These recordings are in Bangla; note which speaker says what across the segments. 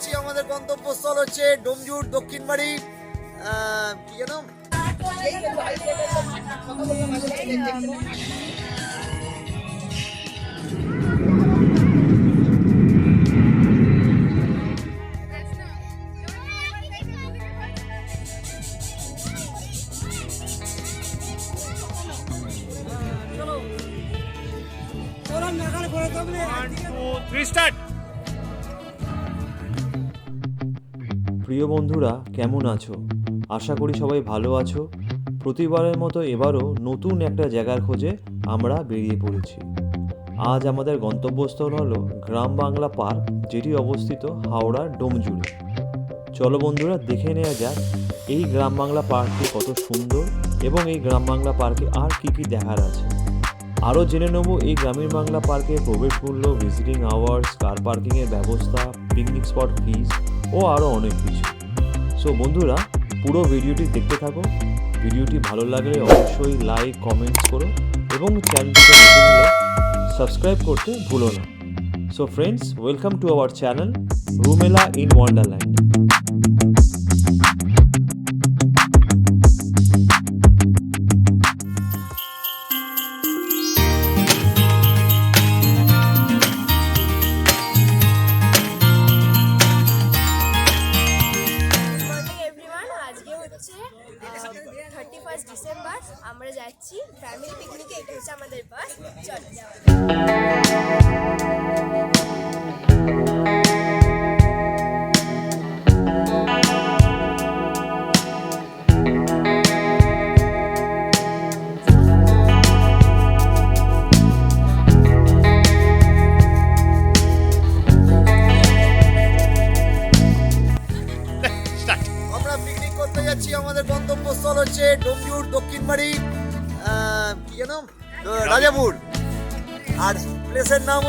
Speaker 1: যাচ্ছি আমাদের গন্তব্যস্থল হচ্ছে ডোমজুর দক্ষিণ বাড়ি কি যেন?
Speaker 2: প্রিয় বন্ধুরা, কেমন আছো? আশা করি সবাই ভালো আছো। প্রতিবারের মতো এবারও নতুন একটা জায়গার খোঁজে আমরা বেরিয়ে পড়েছি। আজ আমাদের গন্তব্যস্থল হলো গ্রাম বাংলা পার্ক, যেটি অবস্থিত হাওড়ার ডোমজুড়ে। চলো বন্ধুরা, দেখে নেওয়া যাক এই গ্রাম বাংলা পার্কটি কত সুন্দর এবং এই গ্রাম বাংলা পার্কে আর কি কি দেখার আছে। আরও জেনে নেব এই গ্রামীণ বাংলা পার্কে প্রবেশ মূল্য ভিজিটিং আওয়ার্স কার পার্কিংয়ের ব্যবস্থা পিকনিক স্পট ফিস ও আরও অনেক কিছু। সো বন্ধুরা, পুরো ভিডিওটি দেখতে থাকো। ভিডিওটি ভালো লাগলে অবশ্যই লাইক কমেন্টস করো এবং চ্যানেলটিকে সাবস্ক্রাইব করতে ভুলো না। So friends welcome to our channel Rumela in wonderland
Speaker 3: যাচ্ছি। ফ্যামিলি পিকনিকে এটা হচ্ছে আমাদের বাস চলে যাওয়া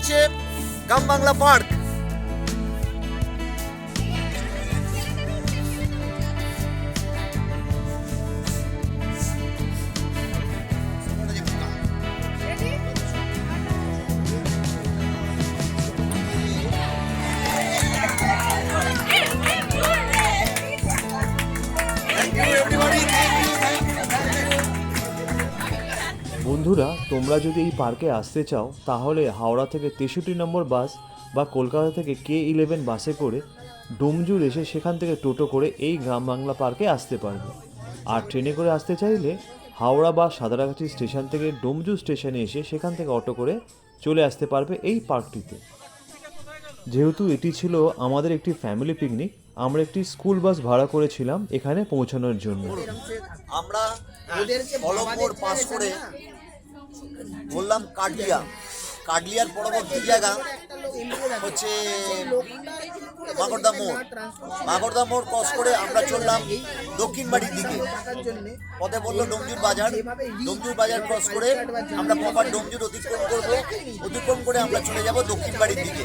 Speaker 1: হচ্ছে গ্রাম বাংলা পার্ক।
Speaker 2: বন্ধুরা, তোমরা যদি এই পার্কে আসতে চাও, তাহলে হাওড়া থেকে তেষট্টি নম্বর বাস বা কলকাতা থেকে কে ইলেভেন বাসে করে ডোমজুর এসে সেখান থেকে টোটো করে এই গ্রাম বাংলা পার্কে আসতে পারবে। আর ট্রেনে করে আসতে চাইলে হাওড়া বা সাদারাগাছি স্টেশন থেকে ডোমজুর স্টেশনে এসে সেখান থেকে অটো করে চলে আসতে পারবে এই পার্কটিতে। যেহেতু এটি ছিল আমাদের একটি ফ্যামিলি পিকনিক আমরা একটি স্কুল বাস ভাড়া করেছিলাম এখানে পৌঁছানোর জন্য।
Speaker 1: আমরা ফলকপুর পাস করে বললাম কাটলিয়া। কাটলিয়ার পরবর্তী জায়গা হচ্ছে মাগরদা মোড়। মাগরদা মোড় ক্রস করে আমরা চললাম দক্ষিণ বাড়ির দিকে। পথে বলল ডোমজুর বাজার। ডোমজুর বাজার ক্রস করে আমরা প্রপার ডোমজুর অতিক্রম করব। অতিক্রম করে আমরা চলে যাব দক্ষিণ বাড়ির দিকে।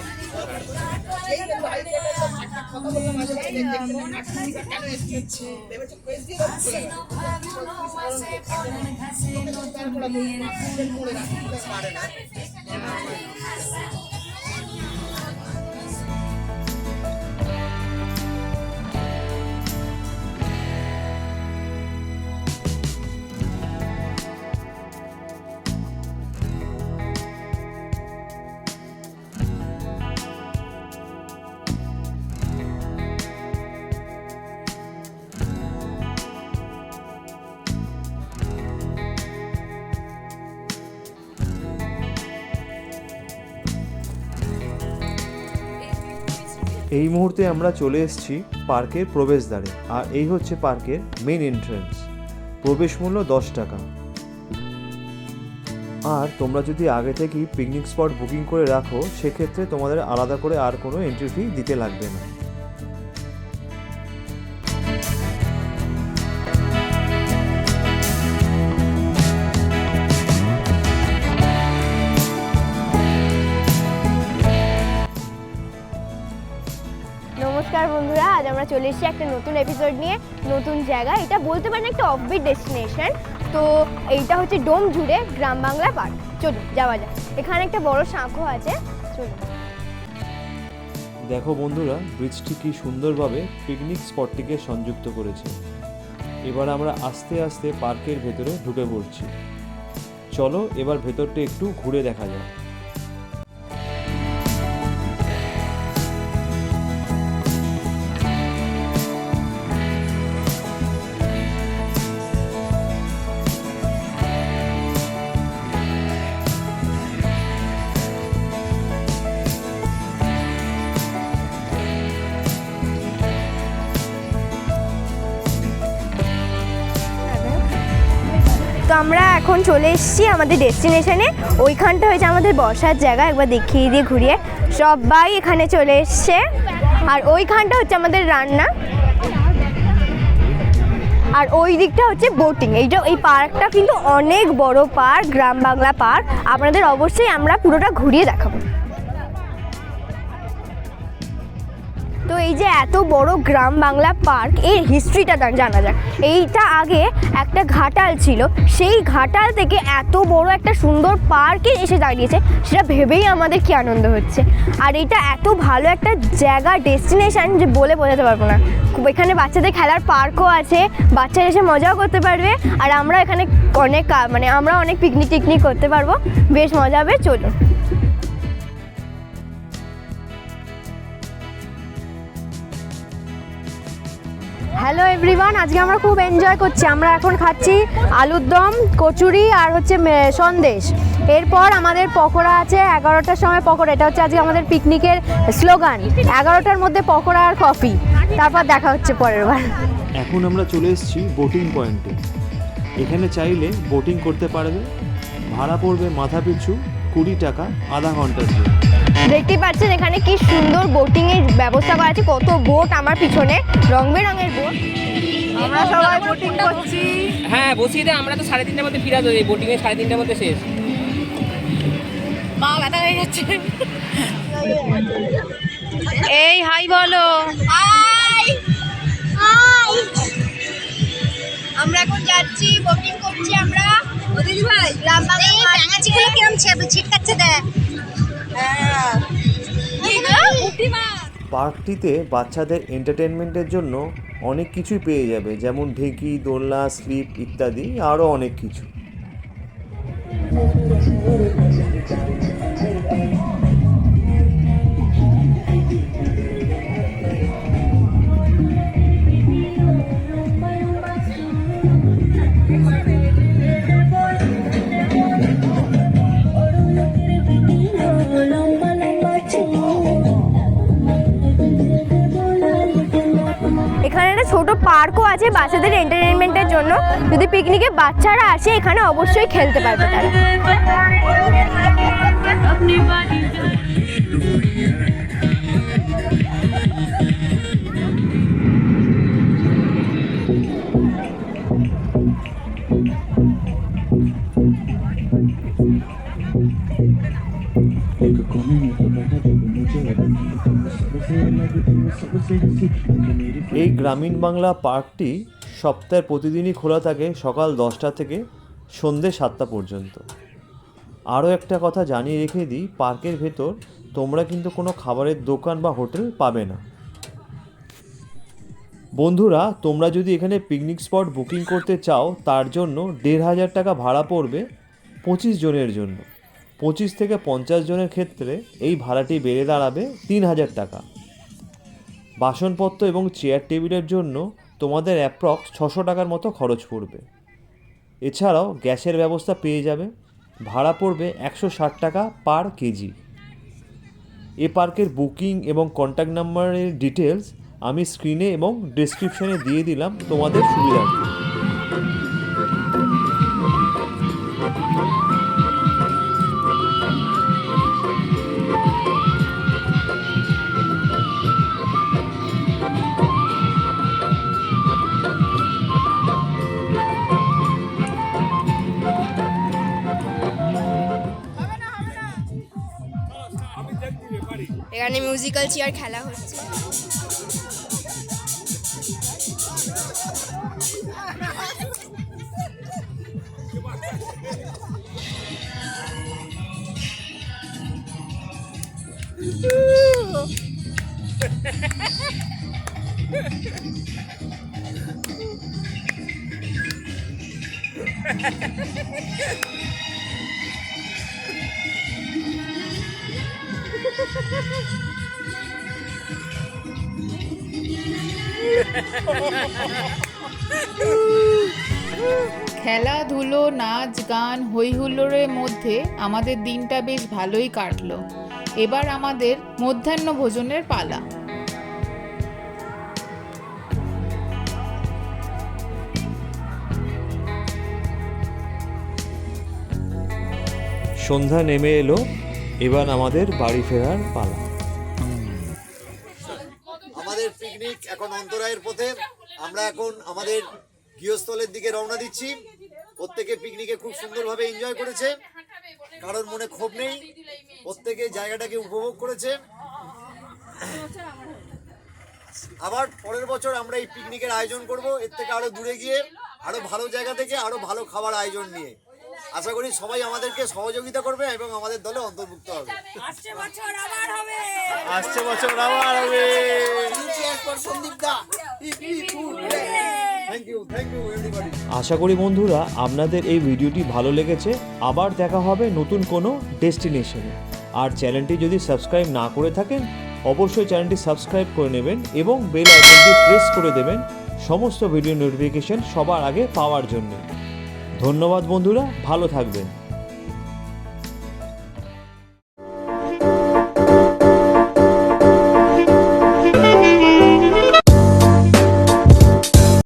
Speaker 2: এই মুহূর্তে আমরা চলে এসেছি পার্কের প্রবেশদ্বারে, আর এই হচ্ছে পার্কের মেন এন্ট্রেন্স প্রবেশ মূল্য দশ টাকা। আর তোমরা যদি আগে থেকেই পিকনিক স্পট বুকিং করে রাখো, সেক্ষেত্রে তোমাদের আলাদা করে আর কোনো এন্ট্রি ফি দিতে লাগবে না।
Speaker 3: এসেছি একটা নতুন এপিসোড নিয়ে নতুন জায়গা। এটা বলতে পারেন একটা অফবিট ডেস্টিনেশন তো এইটা হচ্ছে ডোম জুড়ে গ্রাম বাংলা পার্ক। চলুন, যাওয়া যাক। এখানে একটা বড় শাঁখো আছে। চলুন।
Speaker 2: দেখো বন্ধুরা ব্রিজটি কি সুন্দরভাবে পিকনিক স্পটটিকে সংযুক্ত করেছে। এবার আমরা আস্তে আস্তে পার্কের ভেতরে ঢুকে পড়ছি। চলো, এবার ভেতরটা একটু ঘুরে দেখা যাক।
Speaker 3: তো আমরা এখন চলে এসেছি আমাদের ডেস্টিনেশনে। ওইখানটা হয়েছে আমাদের বসার জায়গা, একবার দেখিয়ে দিয়ে ঘুরিয়ে। সবাই এখানে চলে এসছে। আর ওইখানটা হচ্ছে আমাদের রান্না। আর ওই দিকটা হচ্ছে বোটিং এইটা, এই পার্কটা কিন্তু অনেক বড় পার্ক, গ্রাম বাংলা পার্ক। আপনাদের অবশ্যই আমরা পুরোটা ঘুরিয়ে দেখাবো। এই যে এত বড় গ্রাম বাংলা পার্ক, এর হিস্ট্রিটা জানা যাক। এইটা আগে একটা ঘাটাল ছিল। সেই ঘাটাল থেকে এত বড় একটা সুন্দর পার্কে এসে দাঁড়িয়েছে, সেটা ভেবেই আমাদের কি আনন্দ হচ্ছে। আর এটা এত ভালো একটা জায়গা ডেস্টিনেশন যে বলে বোঝাতে পারব না। এখানে বাচ্চাদের খেলার পার্কও আছে, বাচ্চারা এসে মজাও করতে পারবে, আর আমরা এখানে অনেক মানে আমরা অনেক পিকনিক টিকনিক করতে পারব। বেশ মজা হবে, চলুন।
Speaker 4: হ্যালো এভরিওয়ান আজকে আমরা খুব এনজয় করছি। আমরা এখন খাচ্ছি আলুর দম, কচুরি আর হচ্ছে সন্দেশ। এরপর আমাদের পকোড়া আছে এগারোটার সময় পকোড়া। এটা হচ্ছে আজকে আমাদের পিকনিকের স্লোগান এগারোটার মধ্যে পকোড়া আর কফি তারপর দেখা হচ্ছে পরের বার।
Speaker 2: এখন আমরা চলে এসেছি বোটিং পয়েন্টে এখানে চাইলে বোটিং করতে পারবে। ভাড়া পড়বে মাথা পিছু কুড়ি টাকা, আধা ঘণ্টার জন্য।
Speaker 3: দেখতেই পাচ্ছেন এখানে কি সুন্দর বোটিং এর ব্যবস্থা করা আছে। কত বোট আমার পিছনে। রং বেরঙের বোট
Speaker 4: আমরা সবাই বোটিং করছি।
Speaker 5: হ্যাঁ বসিয়ে দে আমরা তো সাড়ে তিনটার মধ্যে ফিরা যাই বোটিং এ সাড়ে তিনটার মধ্যে শেষ।
Speaker 4: এই হাই বলো।
Speaker 3: আমরা এখন যাচ্ছি বোটিং করছি আমরা।
Speaker 2: পার্কটিতে বাচ্চাদের এন্টারটেনমেন্টের জন্য অনেক কিছুই পেয়ে যাবে, যেমন ঢেঁকি, দোলনা, স্লিপ ইত্যাদি, আরও অনেক কিছু।
Speaker 3: আছে বাচ্চাদের এন্টারটেনমেন্টের জন্য যদি পিকনিকে বাচ্চারা আসে এখানে অবশ্যই খেলতে পারবে তারা।
Speaker 2: এই গ্রামীণ বাংলা পার্কটি সপ্তাহের প্রতিদিনই খোলা থাকে সকাল দশটা থেকে সন্ধে সাতটা পর্যন্ত। আরও একটা কথা জানিয়ে রেখে দিই, পার্কের ভেতর তোমরা কিন্তু কোনো খাবারের দোকান বা হোটেল পাবে না। বন্ধুরা, তোমরা যদি এখানে পিকনিক স্পট বুকিং করতে চাও, তার জন্য দেড় হাজার টাকা ভাড়া পড়বে পঁচিশ জনের জন্য। পঁচিশ থেকে পঞ্চাশ জনের ক্ষেত্রে এই ভাড়াটি বেড়ে দাঁড়াবে তিন হাজার টাকা। বাসনপত্র এবং চেয়ার টেবিলের জন্য তোমাদের অ্যাপ্রক্স ছশো টাকার মতো খরচ পড়বে। এছাড়াও গ্যাসের ব্যবস্থা পেয়ে যাবে। ভাড়া পড়বে একশো ষাট টাকা পার কেজি। এ পার্কের বুকিং এবং কন্ট্যাক্ট নাম্বারের ডিটেলস আমি স্ক্রিনে এবং ডিসক্রিপশানে দিয়ে দিলাম তোমাদের সুবিধার্থে।
Speaker 3: এখানে মিউজিক্যাল চেয়ার খেলা হচ্ছে।
Speaker 6: খেলাধুলো, নাচ, গান হই হুল্লোড়ের মধ্যে আমাদের দিনটা বেশ ভালোই কাটলো। এবার আমাদের মধ্যাহ্ন ভোজনের পালা।
Speaker 2: সন্ধ্যা নেমে এলো। এবার আমাদের বাড়ি ফেরার পালা।
Speaker 1: আমাদের পিকনিক এখন অন্তরায়ের পথে। আমরা এখন আমাদের গৃহস্থলের দিকে রওনা দিচ্ছি। প্রত্যেকে পিকনিকে খুব সুন্দরভাবে এনজয় করেছে। কারোর মনে ক্ষোভ নেই। প্রত্যেকে জায়গাটাকে উপভোগ করেছে। আবার পরের বছর আমরা এই পিকনিকের আয়োজন করব। এর থেকে আরও দূরে গিয়ে, আরও ভালো জায়গা থেকে আরও ভালো খাবার আয়োজন নিয়ে। আশা করি সবাই আমাদেরকে সহযোগিতা করবে এবং আমাদের দলে অন্তর্ভুক্ত হবে। আসছে বছর আবার হবে। ইউ থ্যাংক ইউ এভরিবডি
Speaker 2: আশা করি বন্ধুরা আপনাদের এই ভিডিওটি ভালো লেগেছে। আবার দেখা হবে নতুন কোনো ডেস্টিনেশনে। আর চ্যানেলটি যদি সাবস্ক্রাইব না করে থাকেন অবশ্যই চ্যানেলটি সাবস্ক্রাইব করে নেবেন এবং বেল আইকনটি প্রেস করে দেবেন। সমস্ত ভিডিও নোটিফিকেশন সবার আগে পাওয়ার জন্য। ধন্যবাদ বন্ধুরা ভালো থাকবেন।